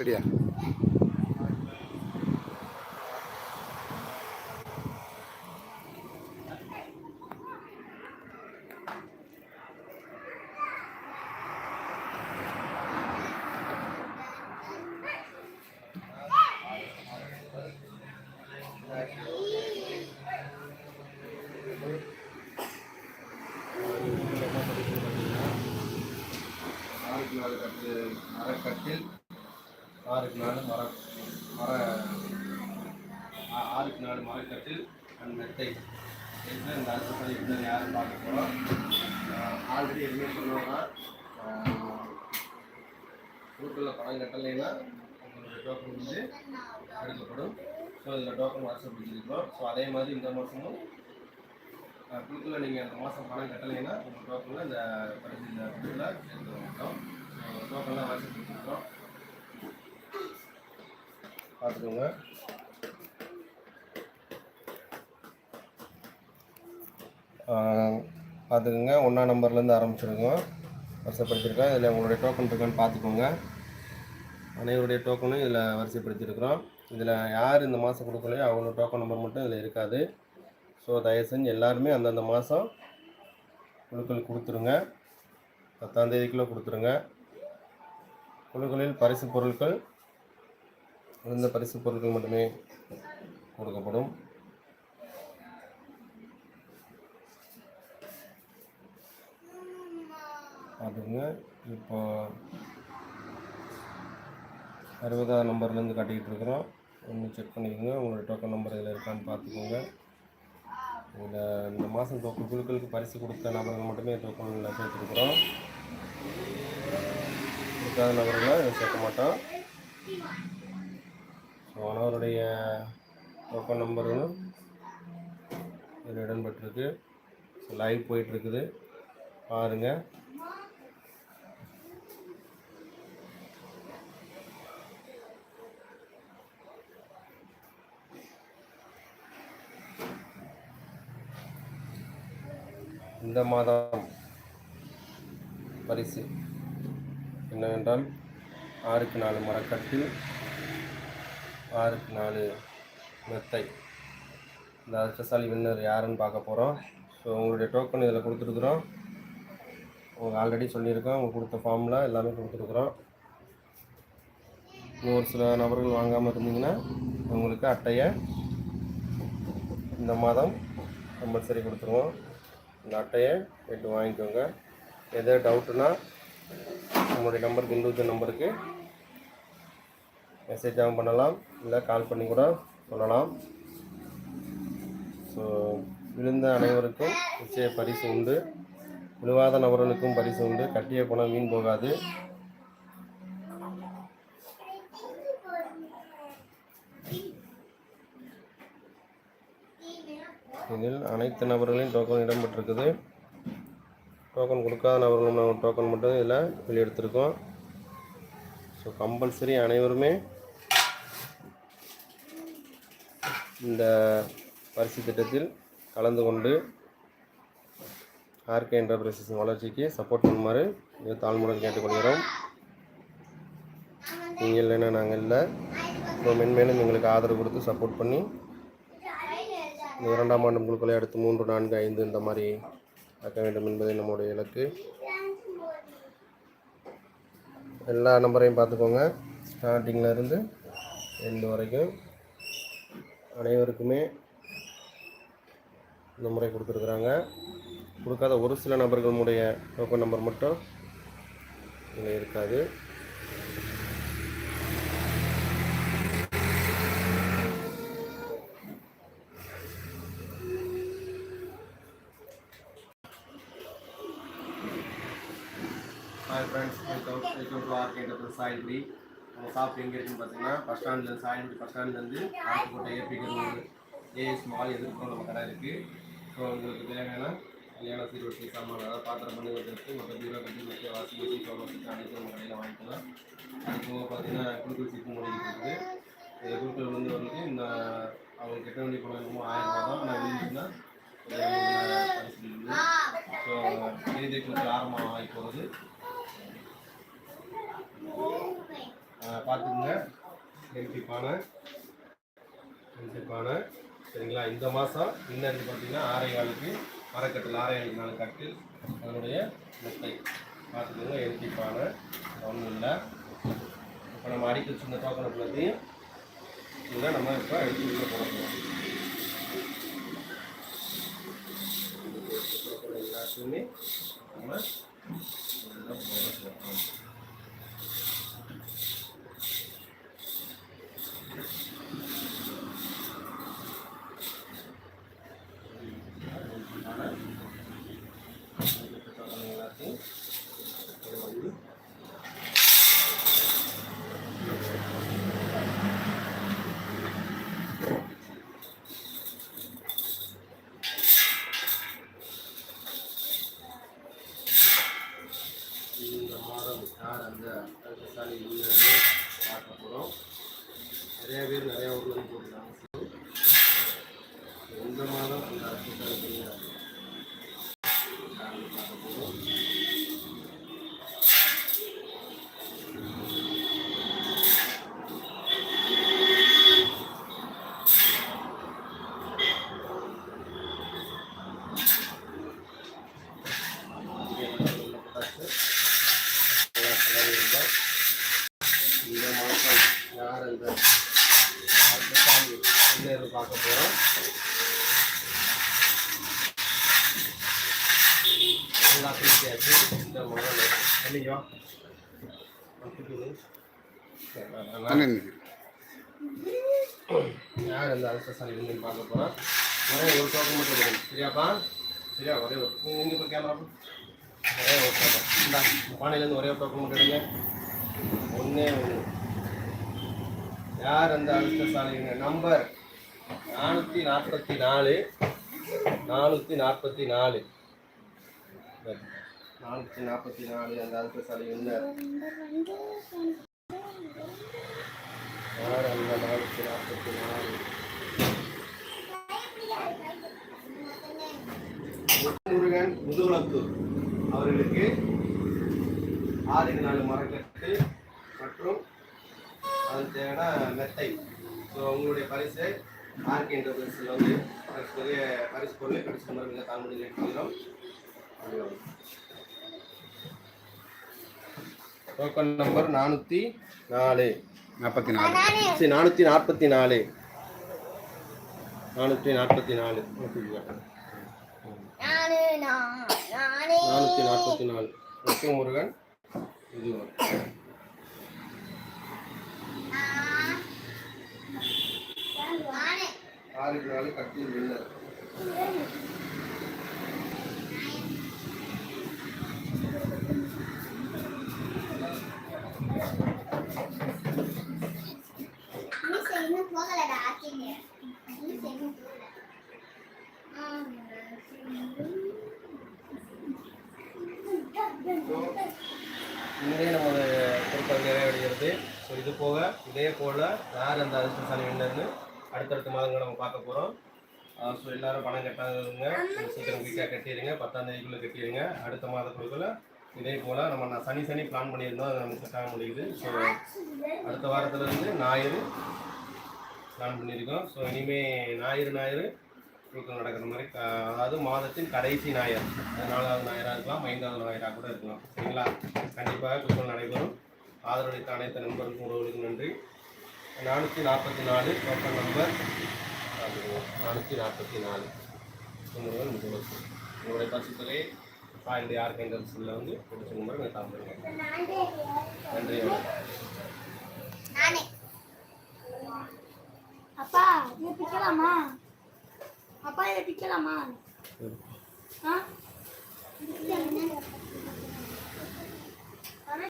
ரெடியா மர ஆறுக்கு நாலு மரக்கட்டில் அண்ட் மெத்தை என்று இந்த அரசு பதிவு யாரும் பார்க்க போகிறோம் ஆல்ரெடி எதுவுமே சொன்னோம்னா குழுக்களில் பணம் கட்டலைன்னா உங்களுடைய டோக்கன் வந்து எடுக்கப்படும். ஸோ இதில் டோக்கன் வருஷம் பிடிச்சிருக்கிறோம் ஸோ அதே மாதிரி இந்த மாதமும் குழுக்கில் நீங்கள் அந்த மாதம் பணம் கட்டலைன்னா உங்கள் டோக்கனில் இந்த பரிசு குழுவில் எடுத்துக்க மாட்டோம் டோக்கன்லாம் வருஷம் பிடிச்சிருக்கிறோம் பார்த்துக்கோங்க பார்த்துக்கோங்க ஒன்றா நம்பர்லேருந்து ஆரம்பிச்சிருக்கோம். வரிசைப்படுத்திருக்கோம். இதில் உங்களுடைய டோக்கன் இருக்கான்னு பார்த்துக்கோங்க அனைவருடைய டோக்கனும் இதில் வரிசைப்படுத்திருக்கிறோம். இதில் யார் இந்த மாதம் கொடுக்கலையோ அவங்களோட டோக்கன் நம்பர் மட்டும் இதில் இருக்காது. ஸோ தயவு செஞ்சு எல்லாருமே அந்தந்த மாதம் குழுக்கள் கொடுத்துருங்க. பத்தாம் தேதிக்குள்ளே கொடுத்துருங்க. குழுக்களில் பரிசு பொருட்கள் இந்த பரிசு பொருட்கள் மட்டுமே கொடுக்கப்படும். அதுங்க இப்போ அறுபதாம் நம்பர்லேருந்து காட்டிக்கிட்டு இருக்கிறோம். ஒன்று செக் பண்ணிக்கோங்க. உங்களோட டோக்கன் நம்பர் இதில் இருக்கான்னு பார்த்துக்கோங்க இதில் இந்த மாதம் டோக்கன் குழுக்களுக்கு பரிசு கொடுத்த நபர்கள் மட்டுமே டோக்கனில் சேர்த்துருக்குறோம் கொடுக்காத நபர்களை சேர்க்க மாட்டோம். ஸோ டோக்கன் நம்பர்களும் இதில் இடம்பெற்றிருக்கு. ஸோ லைவ் போயிட்டுருக்குது. பாருங்கள் இந்த மாதம் பரிசு என்னவென்றால் ஆறுக்கு நாலு மரக்கட்டில் ஆறுக்கு நாலு மெத்தை. இந்த அதிர்ஷ்டசாலி வின்னர் யாருன்னு பார்க்க போகிறோம் ஸோ உங்களுடைய டோக்கன் இதில் கொடுத்துருக்குறோம். உங்களுக்கு ஆல்ரெடி சொல்லியிருக்கோம். உங்களுக்கு கொடுத்த ஃபார்மில் எல்லாமே கொடுத்துருக்குறோம். ஒரு சில நபர்கள் வாங்காமல் இருந்தீங்கன்னா உங்களுக்கு அட்டையை இந்த மாதம் கம்பல்சரி கொடுத்துருவோம். இந்த அட்டையை கேட்டு வாங்கிக்கோங்க. எதோ டவுட்டுனா நம்மளுடைய நம்பருக்கு இண்டிவிஜுவல் நம்பருக்கு மெசேஜாகவும் பண்ணலாம். இல்லை கால் பண்ணி கூட சொல்லலாம். ஸோ விழுந்த அனைவருக்கும் நிச்சய பரிசு உண்டு. விழுவாத நபர்களுக்கும் பரிசு உண்டு. கட்டிய பணம் வீண் போகாது. இதில் அனைத்து நபர்களையும் டோக்கன் இடம்பெற்றிருக்குது. டோக்கன் கொடுக்காத நபர்களும் டோக்கன் மட்டும் இதில் வெளியெடுத்திருக்கோம். ஸோ கம்பல்சரி அனைவருமே இந்த பரிசு திட்டத்தில் கலந்து கொண்டு ஆர்கே என்டர்பிரைசஸின் வளர்ச்சிக்கு சப்போர்ட் பண்ணுமாறு இது தாழ்மூலம் கேட்டுக்கொள்கிறோம். நீங்கள் இல்லைன்னா நாங்கள் இல்லை. ஸோ மென்மேலும் எங்களுக்கு ஆதரவு கொடுத்து சப்போர்ட் பண்ணி இந்த இரண்டாம் ஆண்டு குழுக்களை அடுத்து மூன்று நான்கு ஐந்து இந்த மாதிரி ஆக்க வேண்டும் என்பதே நம்முடைய இலக்கு. எல்லா நம்பரையும் பார்த்துக்கோங்க. ஸ்டார்டிங்கில் இருந்து எண்டு வரைக்கும். அனைவருக்குமே இந்த முறை கொடுத்துருக்குறாங்க. கொடுக்காத ஒரு சில நபர்களுடைய டோக்கன் நம்பர் மட்டும் இங்கே இருக்காது. Hi friends, welcome, welcome to Arcade of the உங்கள் ஷாப் எங்கே இருக்குன்னு பார்த்தீங்கன்னா பஸ் ஸ்டாண்ட்லேருந்து சாயம்பட்டி பஸ் ஸ்டாண்ட்லேருந்து ஆட்டுக்கோட்டை ஏபிக்கிறது ஏஎஸ் மால் எதிர்ப்பு நம்ம கடை இருக்குது ஸோ உங்களுக்கு தேவையான கல்யாண சீர்வரிசை சாமான் அதாவது பாத்திரம் பண்ணி வச்சுருக்கு மற்ற பீரோ கட்டி வச்சு வாசி வச்சு கவர் வச்சு அனைத்து நம்ம கடையில் வாங்கிக்கலாம். அதுபோக பார்த்தீங்கன்னா குழுக்கள் சிப்பு முடிஞ்சிருக்கு இருக்குது இந்த குழுக்கள் வந்து வந்து இந்த அவங்க கெட்ட வேண்டிய குழந்தைங்க ஆயிரம் ரூபா தான். நான் இருந்துச்சுன்னா ஸோ நீதி குழுக்கள் ஆரம்பம் ஆகி போகிறது பார்த்துக்குங்க. எம்டி பானை எம்டி பானை சரிங்களா? இந்த மாதம் இன்னும் பார்த்தீங்கன்னா ஆரையாளுக்கு மரக்கட்டில் ஆரையாளுக்கு நாலு கட்டில் அதனுடைய முட்டை. பார்த்துக்கோங்க எம்டி பானை ஒன்றும் இல்லை. இப்போ நம்ம அடிக்க வச்சிருந்த டோக்கனை எல்லாத்தையும் இதுதான் நம்ம இப்போ அடித்து உள்ள போகிறோம் எல்லாத்தையுமே நம்ம போகிறோம் எல்லாத்தையும் வந்து இந்த மாதம் யார் அந்த அதிர்ஷ்டசாலி இல்லைன்னு பார்க்க போகிறோம் நிறைய பேர் நிறைய ஊர்ல இருந்து போட்டுருக்காங்க இந்த மாதம் அந்த அதிர்ஷ்டசாலி இல்லை யாருன்னு பார்க்க போகிறோம் இந்த மாதம் யார் அந்த அதிர்ஷ்டசாலி இல்லைன்னு பார்க்க போகிறோம் எல்லா பேசியாச்சு இந்த முதல்ல இல்லையோ? யார் அந்த பார்க்க போகிறோம் ஒரே ஒரு டோக்கன் மட்டும் கொடுங்க. சரியாப்பா சரியா ஒரே ஒரு நீங்கள் இப்போ கேமரா ஒரே ஒரு டோக்கன் இந்தா பானையிலேருந்து ஒரே ஒரு டோக்கன் மட்டும் எடுங்க ஒன்றே ஒன்று யார் அந்த அதிர்ஷ்டசாலிங்க நம்பர் நானூற்றி நாற்பத்தி நாலு. நானூற்றி நாற்பத்தி நாலு. நானூற்றி நாற்பத்தி நாலு அந்த அதிர்ஷ்டசாலி என்ன? யார் அந்த நானூற்றி நாற்பத்தி நாலு? முருகன் முதுகுளத்தூர் அவர்களுக்கு ஆறு நாலு மரக்கட்டு மற்றும் அது தேவையான மெத்தை. ஸோ உங்களுடைய பரிசு ஆர்கே என்டர்பிரைஸில் வந்து பரிசு பரிசு பொருளை கடிச்ச மாதிரி மிக தாழ்மொழியில் எடுத்துக்கிறோம் டோக்கன் நம்பர் நானூற்றி நாலு. நாற்பத்தி நாலு. சரி நானூற்றி நாற்பத்தி நாலு. நானூற்றி நாற்பத்தி நாலு. நானு நான் நானே. நானூற்றி நாற்பத்தி நாலு. முத்து முருகன். இது நானே ஆறுக்கு நாலு கட்டில் வின்னர் மீசை இன்னும் போகலடா ஆக்கிங்க மீசை இன்னும் போகல இங்கே நமது பொருட்கள் வருது ஸோ இது போக இதே போல் வேறு அந்த அதிர்ஷ்டசாலி வின்னர்னு அடுத்தடுத்த மாதங்கள் நம்ம பார்க்க போகிறோம் ஸோ எல்லாரும் பணம் கட்டாதவங்க சீக்கிரம் வீட்டாக கட்டிடுங்க பத்தாம் தேதிக்குள்ளே கட்டிடுங்க. அடுத்த மாதத்துக்குள்ள இதே போல் நம்ம நான் சனி சனி பிளான் பண்ணியிருந்தோம் அது நமக்கு செட் ஆக முடியுது. ஸோ அடுத்த வாரத்துலேருந்து ஞாயிறு பிளான் பண்ணியிருக்கோம். ஸோ இனிமேல் ஞாயிறு ஞாயிறு தூக்கம் நடக்கிற மாதிரி க- அதாவது மாதத்தின் கடைசி ஞாயிறு. நாலாவது ஞாயிறாக இருக்கலாம் ஐந்தாவது ஞாயிறாக கூட இருக்கலாம். சரிங்களா? கண்டிப்பாக தூக்கம் நடைபெறும். ஆதரவளித்த அனைத்து நண்பர்களுக்கும் உறவுகளுக்கும் நன்றி. நானூற்றி நாற்பத்தி நாலு டோக்கன் நம்பர் நானூற்றி நாற்பத்தி நாலு. தொண்ணூறு முகவரி உங்களுடைய பரிசுத்தலை சாய்ந்த யார் கேண்டல்ஸில் வந்து பிடிச்ச நம்பர் நீங்கள் தாம்புங்க நன்றி. நானே. அப்பா இதை பிக்கலாமா? அப்பா இதை பிக்கலாமா? ஆ?